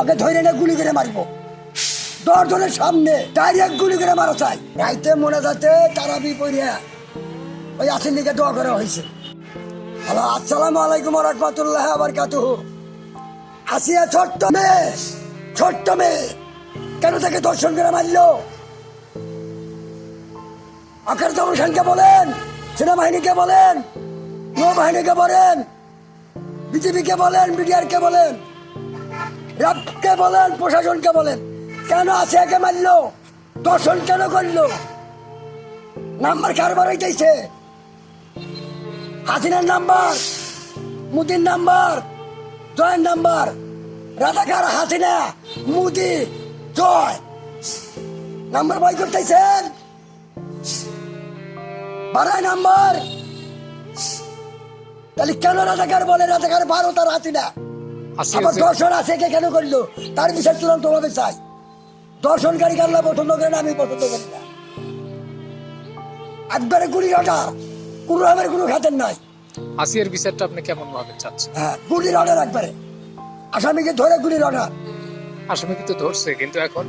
ওকে ধরে এনে গুলি করে মারবো। দশজনের সামনে ডাইরেক্ট গুলি করে মারা চাই। রাইতে মনে যাতে তারা বিপরিয়া ওই আসেন দিকে দোয়া করা হয়েছে হ্যালো, আসসালামু আলাইকুম রহমতুল্লাহ আবার কাতুহু আসিয়া ছোট্ট মেয়ে ছোট্ট মেয়ে, কেন তাকে দর্শন করে মারলো? আকার জনসানকে বলেন, সেনাবাহিনীকে বলেন, নৌবাহিনীকে বলেন বিজেপিকে বলেন বিডিআরকে বলেন। রাবকে বলেন, প্রশাসনকে বলেন, কেন আছে একে মারলো? দর্শন কেন করল? নাম্বার কারবার হইতেছে? হাসিনার নাম্বার, মুদির নাম্বার, জয়ের নাম্বার রাধাকার হাসিনা, মুদি, জয়। নাম্বার বই করতেছেন? বাড়ায় নাম্বার। তাহলে কেন রাধাকার বলে রাধাকার ভারত আর হাসিনা? আসি দর্শন আছে কে কেন করল? তার বিষয় চূড়ান্ত ভাবে চাই। দর্শনকারী আল্লাহ পছন্দ করে না আমি পছন্দ করি না। একবারে গুলি অর্ডার কোন রকমের কোনো খাতের নাই। আসিয়ার বিচারটা আপনি কেমন ভাবে চাচ্ছেন? হ্যাঁ গুলির অর্ডার একবারে। আসামিকে ধরে গুলির অর্ডার আসামি কিন্তু ধরছে কিন্তু এখন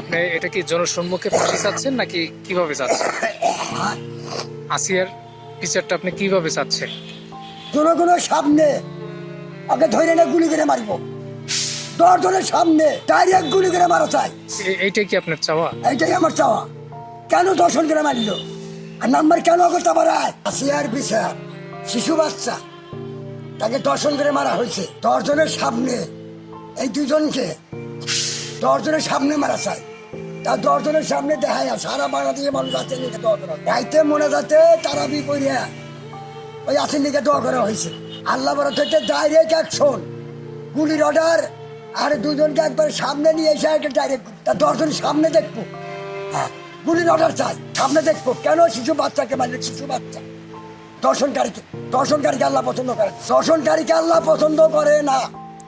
আপনি এটা কি জনসম্মুখে ফাঁসি চাচ্ছেন নাকি কীভাবে চাচ্ছেন? আসিয়ার বিচারটা আপনি কীভাবে চাচ্ছেন? জনগণের সামনে ওকে ধরে এনে গুলি করে মারবো। দশজনের সামনে ডাইরেক্ট গুলি করে মারা চাই এইটাই কি আপনার চাওয়া? এইটাই আমার চাওয়া। কেন দর্শন করে মারলো? আর নাম্বার কেন করতে পারায় আসিয়ার বিচার শিশু বাচ্চা তাকে দর্শন করে মারা হয়েছে। দশজনের সামনে এই দুজনকে দশজনের সামনে মারা চাই তার দশজনের সামনে দেখায় সারা বাংলাদেশের মানুষ আছে নিকে দোয়া করা রাইতে মনে যাতে তারা বিপরিয়া ওই আসেন দিকে দোয়া করা হয়েছে। আল্লাহ থেকে ডাইরেক্ট অ্যাকশন গুলির অর্ডার আর দুজনকে একবার সামনে নিয়ে এসে একটা ডাইরেক্ট দশজন সামনে দেখব। হ্যাঁ গুলির অর্ডার চাই, সামনে দেখব। কেন শিশু বাচ্চাকে মানে শিশু বাচ্চা? দর্শনকারীকে দর্শনকারীকে আল্লাহ পছন্দ করে দর্শনকারীকে আল্লাহ পছন্দ করে না।